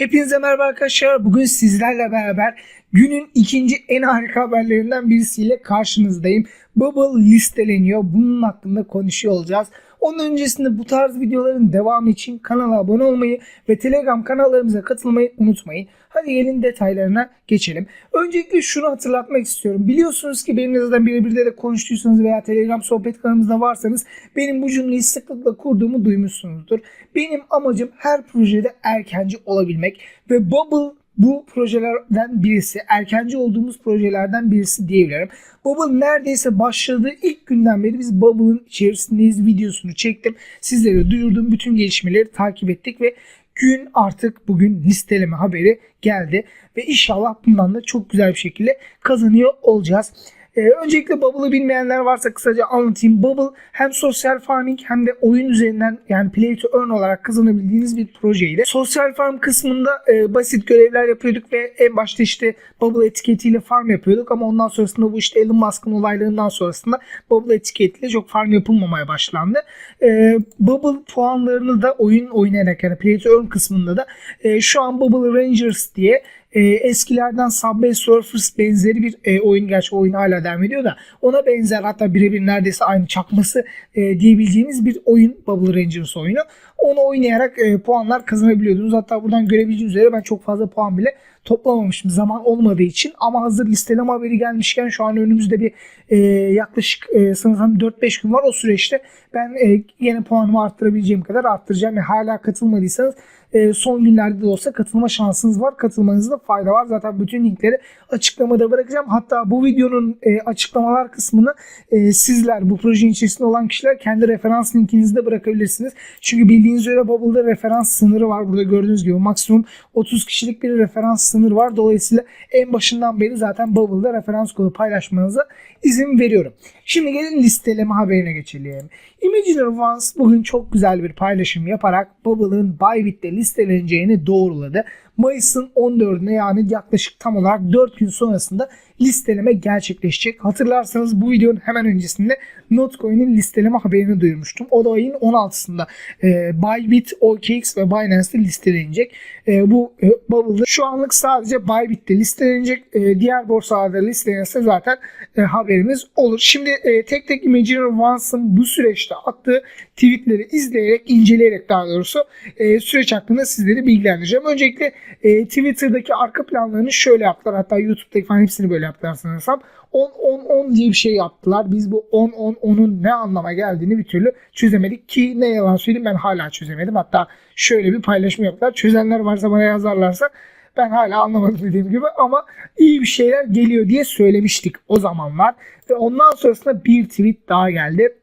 Hepinize merhaba arkadaşlar. Bugün sizlerle beraber günün ikinci en harika haberlerinden birisiyle karşınızdayım. Bubble listeleniyor. Bunun hakkında konuşuyor olacağız. Onun öncesinde bu tarz videoların devamı için kanala abone olmayı ve Telegram kanallarımıza katılmayı unutmayın. Hadi gelin detaylarına geçelim. Öncelikle şunu hatırlatmak istiyorum. Biliyorsunuz ki benimle zaten birebir de konuştuysanız veya Telegram sohbet kanalımızda varsanız benim bu cümleyi sıklıkla kurduğumu duymuşsunuzdur. Benim amacım her projede erkenci olabilmek ve Bubble bu projelerden birisi, erkenci olduğumuz projelerden birisi diyebilirim. Bubble neredeyse başladığı ilk günden beri biz Bubble'ın içerisindeyiz videosunu çektim. Sizlere duyurdum. Bütün gelişmeleri takip ettik ve gün artık bugün listeleme haberi geldi. Ve inşallah bundan da çok güzel bir şekilde kazanıyor olacağız. Ee, öncelikle Bubble'ı bilmeyenler varsa kısaca anlatayım. Bubble hem sosyal farming hem de oyun üzerinden yani play to earn olarak kazanabildiğiniz bir projeydi. Sosyal farm kısmında e, basit görevler yapıyorduk ve en başta işte Bubble etiketiyle farm yapıyorduk ama ondan sonrasında bu işte Elon Musk'ın olaylarından sonrasında Bubble etiketiyle çok farm yapılmamaya başlandı. E, Bubble puanlarını da oyun oynayarak yani play to earn kısmında da e, şu an Bubble Rangers diye e, eskilerden Subway Surfers benzeri bir e, oyun gerçi oyun hala devam ediyor da ona benzer hatta birebir neredeyse aynı çakması e, diyebileceğimiz bir oyun Bubble Rangers oyunu. Onu oynayarak e, puanlar kazanabiliyordunuz. Hatta buradan görebileceğiniz üzere ben çok fazla puan bile toplamamışım zaman olmadığı için ama hazır listeleme haberi gelmişken şu an önümüzde bir e, yaklaşık e, sanırsam 4-5 gün var o süreçte ben e, yine puanımı arttırabileceğim kadar arttıracağım ve hala katılmadıysanız e, son günlerde de olsa katılma şansınız var. Katılmanızda fayda var. Zaten bütün linkleri açıklamada bırakacağım. Hatta bu videonun e, açıklamalar kısmını e, sizler bu projenin içerisinde olan kişiler kendi referans linkinizi de bırakabilirsiniz. Çünkü bildiğiniz üzere Bubble'da referans sınırı var. Burada gördüğünüz gibi maksimum 30 kişilik bir referans sınırı var. Dolayısıyla en başından beri zaten Bubble'da referans kodu paylaşmanıza izin veriyorum. Şimdi gelin listeleme haberine geçelim. Imagineer Ones bugün çok güzel bir paylaşım yaparak Bubble'ın Bybit'te listeleneceğini doğruladı. Mayıs'ın 14'üne yani yaklaşık tam olarak 4 gün sonrasında listeleme gerçekleşecek. Hatırlarsanız bu videonun hemen öncesinde Notcoin'in listeleme haberini duyurmuştum. O da ayın 16'sında e, Bybit, OKX ve Binance'de listelenecek. E, bu e, Bubble'da şu anlık sadece Bybit'te listelenecek. E, diğer borsalarda listelenirse zaten e, haberimiz olur. Şimdi e, tek tek Imagineer Ones'ın bu süreçte attığı tweetleri izleyerek, inceleyerek daha doğrusu e, süreç hakkında sizleri bilgilendireceğim. Öncelikle e, Twitter'daki arka planlarını şöyle yaptılar. Hatta YouTube'daki falan hepsini böyle yaptılar sanırsam. 10-10-10 diye bir şey yaptılar. Biz bu 10-10-10'un ne anlama geldiğini bir türlü çözemedik ki ne yalan söyleyeyim ben hala çözemedim. Hatta şöyle bir paylaşım yaptılar. Çözenler varsa bana yazarlarsa ben hala anlamadım dediğim gibi ama iyi bir şeyler geliyor diye söylemiştik o zamanlar. Ve ondan sonrasında bir tweet daha geldi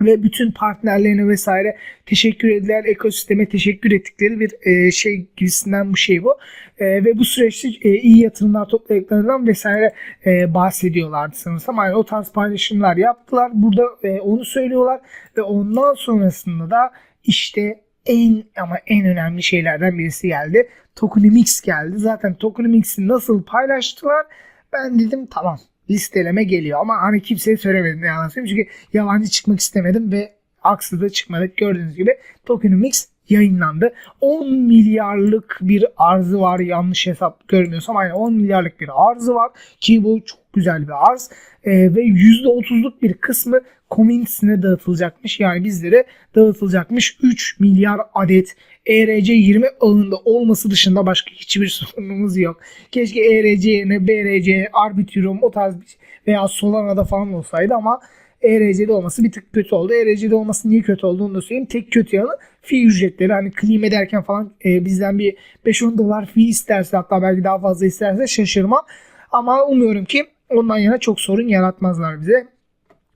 ve bütün partnerlerine vesaire teşekkür ediler. Ekosisteme teşekkür ettikleri bir e, şey gibisinden bu şey bu. E, ve bu süreçte e, iyi yatırımlar topladıklarından vesaire e, bahsediyorlardı sanırsam. Yani o tarz paylaşımlar yaptılar. Burada onu söylüyorlar ve ondan sonrasında da işte en ama en önemli şeylerden birisi geldi. Tokenomics geldi. Zaten Tokenomics'i nasıl paylaştılar? Ben dedim tamam listeleme geliyor. Ama hani kimseye söylemedim ne yalan söyleyeyim. Çünkü yabancı çıkmak istemedim ve aksi de çıkmadık. Gördüğünüz gibi Tokenomics yayınlandı. 10 milyarlık bir arzı var yanlış hesap görmüyorsam aynen 10 milyarlık bir arzı var ki bu çok güzel bir arz ee, ve %30'luk bir kısmı community'sine dağıtılacakmış yani bizlere dağıtılacakmış 3 milyar adet ERC20 ağında olması dışında başka hiçbir sorunumuz yok. Keşke ERC yerine BRC, Arbitrum o tarz bir veya Solana'da falan olsaydı ama ERC'de olması bir tık kötü oldu. ERC'de olması niye kötü olduğunu da söyleyeyim. Tek kötü yanı fee ücretleri. Hani claim ederken falan e, bizden bir 5-10 dolar fee isterse hatta belki daha fazla isterse şaşırmam. Ama umuyorum ki ondan yana çok sorun yaratmazlar bize.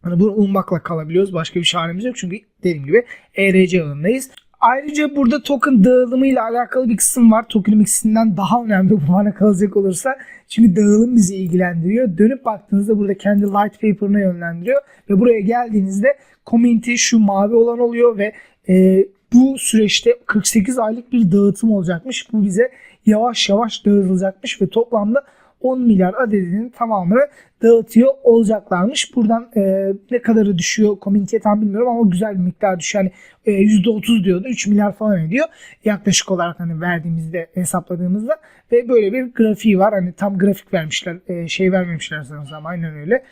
Hani bunu ummakla kalabiliyoruz. Başka bir çaremiz yok. Çünkü dediğim gibi ERC alanındayız. Ayrıca burada token dağılımı ile alakalı bir kısım var. Token mixinden daha önemli bu bana kalacak olursa. Çünkü dağılım bizi ilgilendiriyor. Dönüp baktığınızda burada kendi light paper'ına yönlendiriyor. Ve buraya geldiğinizde community şu mavi olan oluyor ve e, bu süreçte 48 aylık bir dağıtım olacakmış. Bu bize yavaş yavaş dağıtılacakmış ve toplamda 10 milyar adedinin tamamını dağıtıyor olacaklarmış. Buradan e, ne kadarı düşüyor komüniteye tam bilmiyorum ama güzel bir miktar düşüyor. Yani e, %30 diyordu 3 milyar falan ediyor. Yaklaşık olarak hani verdiğimizde hesapladığımızda ve böyle bir grafiği var. Hani tam grafik vermişler. e, şey vermemişler sanırsam aynen öyle.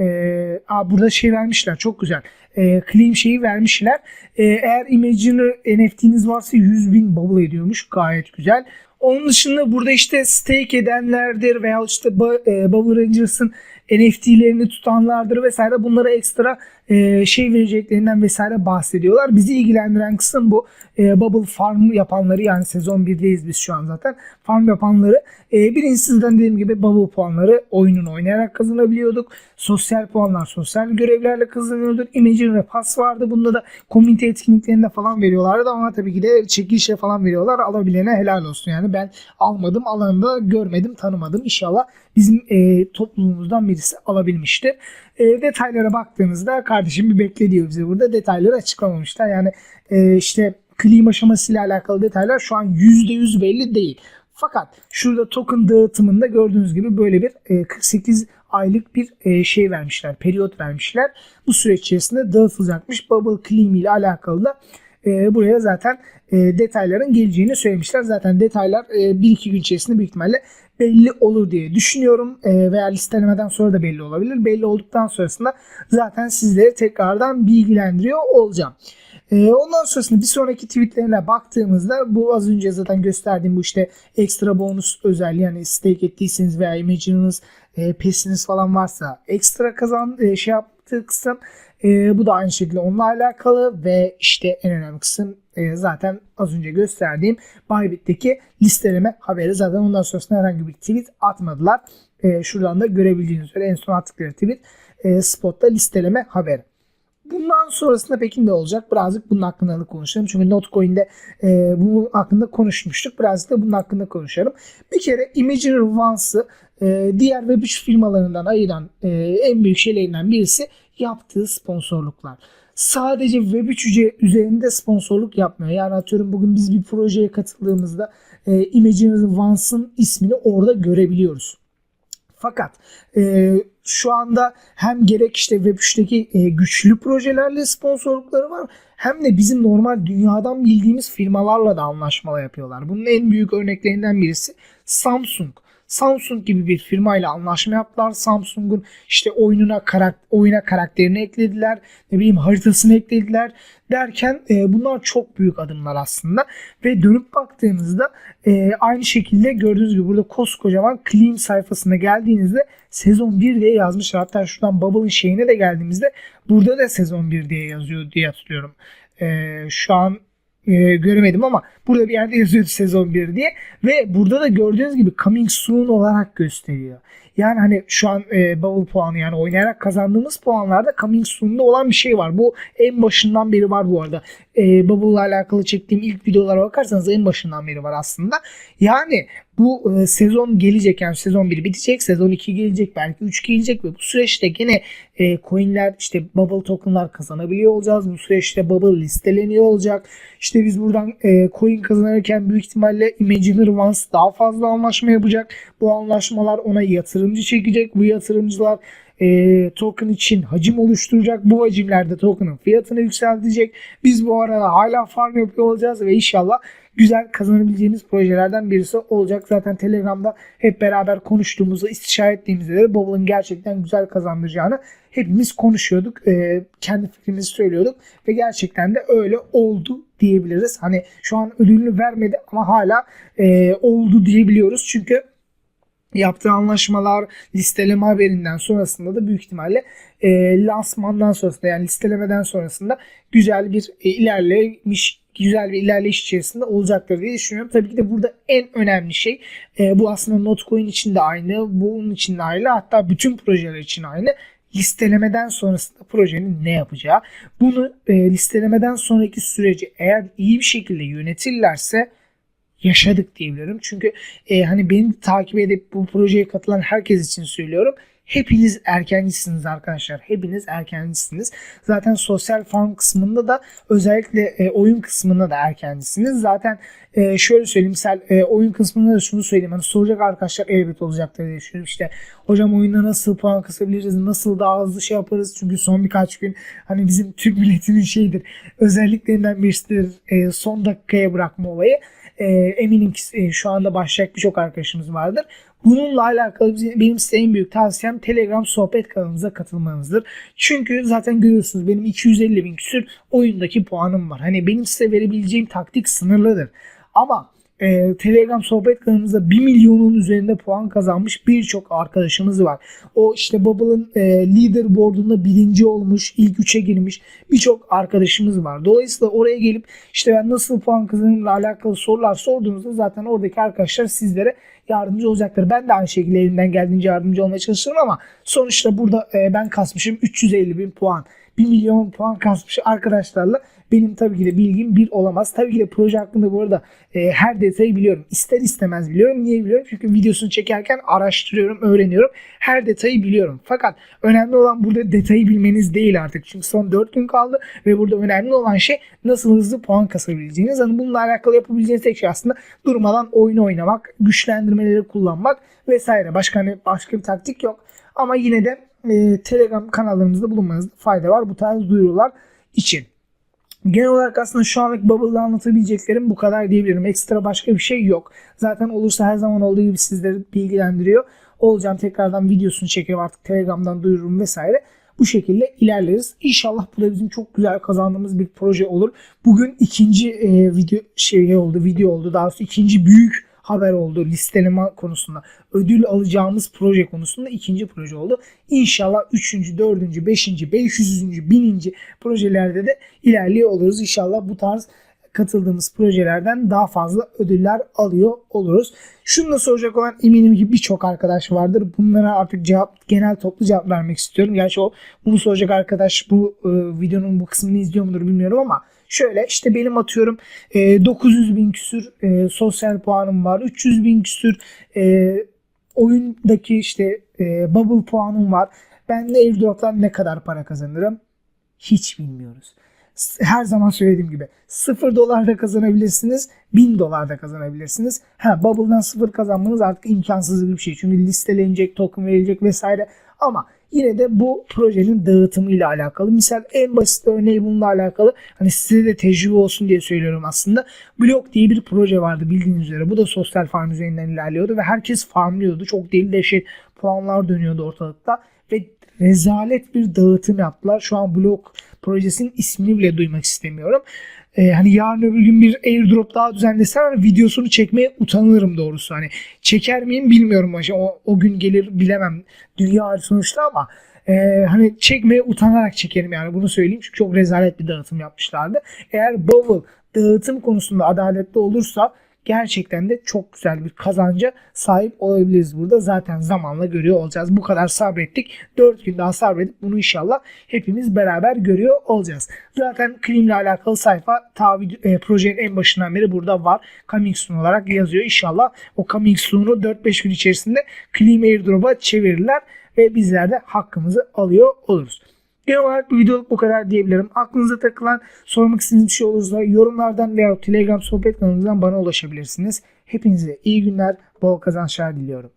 Ee, aa, burada şey vermişler çok güzel. Ee, claim şeyi vermişler. Ee, eğer Imagineer NFT'niz varsa 100 bin bubble ediyormuş. Gayet güzel. Onun dışında burada işte stake edenlerdir veya işte e, Bubble Rangers'ın NFT'lerini tutanlardır vesaire. Bunlara ekstra e, şey vereceklerinden vesaire bahsediyorlar. Bizi ilgilendiren kısım bu. E, Bubble Farm yapanları yani sezon 1'deyiz biz şu an zaten. Farm yapanları e, zaten dediğim gibi Bubble puanları oyununu oynayarak kazanabiliyorduk. Sosyal puanlar sosyal görevlerle kazanıyorduk. Imagine Pass vardı. Bunda da komünite etkinliklerinde falan veriyorlardı ama tabii ki de çekilişe falan veriyorlar. Alabilene helal olsun yani. Ben almadım, alanında görmedim, tanımadım. İnşallah bizim e, toplumumuzdan birisi alabilmiştir. E, detaylara baktığınızda kardeşim bir bekle diyor bize burada. Detayları açıklamamışlar. Yani e, işte klima aşamasıyla alakalı detaylar şu an %100 belli değil. Fakat şurada token dağıtımında gördüğünüz gibi böyle bir e, 48 aylık bir e, şey vermişler, periyot vermişler. Bu süreç içerisinde dağıtılacakmış. Bubble Claim ile alakalı da e, buraya zaten e, detayların geleceğini söylemişler. Zaten detaylar e, 1-2 gün içerisinde büyük ihtimalle belli olur diye düşünüyorum. E, veya listelemeden sonra da belli olabilir. Belli olduktan sonrasında zaten sizleri tekrardan bilgilendiriyor olacağım. E, ondan sonrasında bir sonraki tweetlerine baktığımızda bu az önce zaten gösterdiğim bu işte ekstra bonus özelliği yani stake ettiyseniz veya imagine'ınız e, pesiniz falan varsa ekstra kazan e, şey yaptığı kısım e, bu da aynı şekilde onunla alakalı ve işte en önemli kısım e, zaten az önce gösterdiğim Bybit'teki listeleme haberi. Zaten ondan sonrasında herhangi bir tweet atmadılar. E, şuradan da görebildiğiniz üzere en son attıkları tweet e, spotta listeleme haberi. Bundan sonrasında peki ne olacak? Birazcık bunun hakkında da konuşalım. Çünkü Notcoin'de e, bunun hakkında konuşmuştuk. Birazcık da bunun hakkında konuşalım. Bir kere Imagineer One'sı e, diğer Web3 firmalarından ayıran e, en büyük şeylerinden birisi yaptığı sponsorluklar. Sadece Web3 üzerinde sponsorluk yapmıyor. Yani atıyorum bugün biz bir projeye katıldığımızda e, Imagineer One's'ın ismini orada görebiliyoruz. Fakat e, şu anda hem gerek işte Web3'teki e, güçlü projelerle sponsorlukları var hem de bizim normal dünyadan bildiğimiz firmalarla da anlaşmalar yapıyorlar. Bunun en büyük örneklerinden birisi Samsung. Samsung gibi bir firmayla anlaşma yaptılar. Samsung'un işte oyununa karak oyuna karakterini eklediler. Ne bileyim haritasını eklediler derken e, bunlar çok büyük adımlar aslında ve dönüp baktığınızda e, aynı şekilde gördüğünüz gibi burada koskocaman Clean sayfasına geldiğinizde sezon 1 diye yazmışlar. Hatta şuradan Bubble'ın şeyine de geldiğimizde burada da sezon 1 diye yazıyor diye hatırlıyorum. E, şu an e, göremedim ama burada bir yerde yazıyordu sezon 1 diye ve burada da gördüğünüz gibi coming soon olarak gösteriyor. Yani hani şu an e, bubble puanı yani oynayarak kazandığımız puanlarda coming soon'da olan bir şey var. Bu en başından beri var bu arada. E, bubble ile alakalı çektiğim ilk videolara bakarsanız en başından beri var aslında. Yani bu e, sezon gelecek yani sezon 1 bitecek, sezon 2 gelecek, belki 3 gelecek ve bu süreçte gene e, coinler işte bubble tokenlar kazanabiliyor olacağız. Bu süreçte bubble listeleniyor olacak. İşte biz buradan e, coin kazanırken büyük ihtimalle Imagineer Ones daha fazla anlaşma yapacak. Bu anlaşmalar ona yatırımcı çekecek. Bu yatırımcılar e, token için hacim oluşturacak. Bu hacimlerde token'ın fiyatını yükseltecek. Biz bu arada hala farm yapıyor olacağız ve inşallah güzel kazanabileceğimiz projelerden birisi olacak. Zaten Telegram'da hep beraber konuştuğumuzda, istişare ettiğimizde de Bubble'ın gerçekten güzel kazandıracağını hepimiz konuşuyorduk. E, kendi fikrimizi söylüyorduk ve gerçekten de öyle oldu diyebiliriz. Hani şu an ödülünü vermedi ama hala e, oldu diyebiliyoruz. Çünkü yaptığı anlaşmalar listeleme haberinden sonrasında da büyük ihtimalle e, lansmandan sonrasında yani listelemeden sonrasında güzel bir e, ilerlemiş güzel bir ilerleyiş içerisinde olacaktır diye düşünüyorum. Tabii ki de burada en önemli şey e, bu aslında Notcoin için de aynı, bunun için de aynı hatta bütün projeler için aynı listelemeden sonrasında projenin ne yapacağı. Bunu e, listelemeden sonraki süreci eğer iyi bir şekilde yönetirlerse yaşadık diyebilirim. Çünkü e, hani beni takip edip bu projeye katılan herkes için söylüyorum. Hepiniz erkencisiniz arkadaşlar. Hepiniz erkencisiniz. Zaten sosyal farm kısmında da özellikle e, oyun kısmında da erkencisiniz. Zaten e, şöyle söyleyeyim misal e, oyun kısmında da şunu söyleyeyim. Hani soracak arkadaşlar elbet olacaktır diye düşünüyorum. İşte hocam oyunda nasıl puan kasabiliriz? Nasıl daha hızlı şey yaparız? Çünkü son birkaç gün hani bizim Türk milletinin şeyidir. Özelliklerinden birisidir. E, son dakikaya bırakma olayı. E, eminim ki e, şu anda başlayacak birçok arkadaşımız vardır. Bununla alakalı benim size en büyük tavsiyem Telegram sohbet kanalımıza katılmanızdır. Çünkü zaten görüyorsunuz benim 250 bin küsür oyundaki puanım var. Hani benim size verebileceğim taktik sınırlıdır. Ama e, Telegram sohbet kanalımızda 1 milyonun üzerinde puan kazanmış birçok arkadaşımız var. O işte Bubble'ın e, leaderboard'unda birinci olmuş, ilk üçe girmiş birçok arkadaşımız var. Dolayısıyla oraya gelip işte ben nasıl puan kazanırımla alakalı sorular sorduğunuzda zaten oradaki arkadaşlar sizlere yardımcı olacaktır. Ben de aynı şekilde elimden geldiğince yardımcı olmaya çalışırım ama sonuçta burada e, ben kasmışım 350 bin puan. 1 milyon puan kasmış arkadaşlarla benim tabii ki de bilgim bir olamaz. Tabii ki de proje hakkında bu arada e, her detayı biliyorum. İster istemez biliyorum. Niye biliyorum? Çünkü videosunu çekerken araştırıyorum, öğreniyorum. Her detayı biliyorum. Fakat önemli olan burada detayı bilmeniz değil artık. Çünkü son 4 gün kaldı ve burada önemli olan şey nasıl hızlı puan kasabileceğiniz. Hani bununla alakalı yapabileceğiniz tek şey aslında durmadan oyun oynamak, güçlendirmeleri kullanmak vesaire. Başka hani başka bir taktik yok. Ama yine de e, Telegram kanallarımızda bulunmanızda fayda var bu tarz duyurular için. Genel olarak aslında şu anlık Bubble'da anlatabileceklerim bu kadar diyebilirim. Ekstra başka bir şey yok. Zaten olursa her zaman olduğu gibi sizleri bilgilendiriyor. Olacağım tekrardan videosunu çekerim artık Telegram'dan duyururum vesaire. Bu şekilde ilerleriz. İnşallah bu da bizim çok güzel kazandığımız bir proje olur. Bugün ikinci e, video şey oldu, video oldu. Daha sonra ikinci büyük haber oldu listeleme konusunda. Ödül alacağımız proje konusunda ikinci proje oldu. İnşallah 3. 4. 5. 500. 1000. projelerde de ilerliyor oluruz. İnşallah bu tarz katıldığımız projelerden daha fazla ödüller alıyor oluruz. Şunu da soracak olan eminim ki birçok arkadaş vardır. Bunlara artık cevap genel toplu cevap vermek istiyorum. Gerçi o bunu soracak arkadaş bu e, videonun bu kısmını izliyor mudur bilmiyorum ama şöyle işte benim atıyorum e, 900 bin küsür e, sosyal puanım var. 300 bin küsür e, oyundaki işte e, bubble puanım var. Ben de airdrop'tan ne kadar para kazanırım? Hiç bilmiyoruz. Her zaman söylediğim gibi 0 dolar da kazanabilirsiniz, 1000 dolar da kazanabilirsiniz. Ha Bubble'dan 0 kazanmanız artık imkansız bir şey. Çünkü listelenecek, token verilecek vesaire. Ama yine de bu projenin dağıtımıyla alakalı. Misal en basit örneği bununla alakalı. Hani size de tecrübe olsun diye söylüyorum aslında. Block diye bir proje vardı bildiğiniz üzere. Bu da sosyal farm üzerinden ilerliyordu ve herkes farmlıyordu. Çok deli dehşet puanlar dönüyordu ortalıkta ve rezalet bir dağıtım yaptılar. Şu an Block projesinin ismini bile duymak istemiyorum. Ee, hani yarın öbür gün bir airdrop daha düzenlesem videosunu çekmeye utanırım doğrusu. Hani çeker miyim bilmiyorum. O, o gün gelir bilemem. Dünya sonuçta ama e, hani çekmeye utanarak çekerim yani bunu söyleyeyim. Çünkü çok rezalet bir dağıtım yapmışlardı. Eğer Bubble dağıtım konusunda adaletli olursa gerçekten de çok güzel bir kazanca sahip olabiliriz burada. Zaten zamanla görüyor olacağız. Bu kadar sabrettik. 4 gün daha sabredip bunu inşallah hepimiz beraber görüyor olacağız. Zaten Klim'le alakalı sayfa ta e, projenin en başından beri burada var. Coming soon olarak yazıyor. İnşallah o coming soon'u 4-5 gün içerisinde Klim Airdrop'a çevirirler ve bizler de hakkımızı alıyor oluruz. Genel olarak videoluk bu kadar diyebilirim. Aklınıza takılan, sormak istediğiniz bir şey olursa yorumlardan veya Telegram sohbet kanalımızdan bana ulaşabilirsiniz. Hepinize iyi günler, bol kazançlar diliyorum.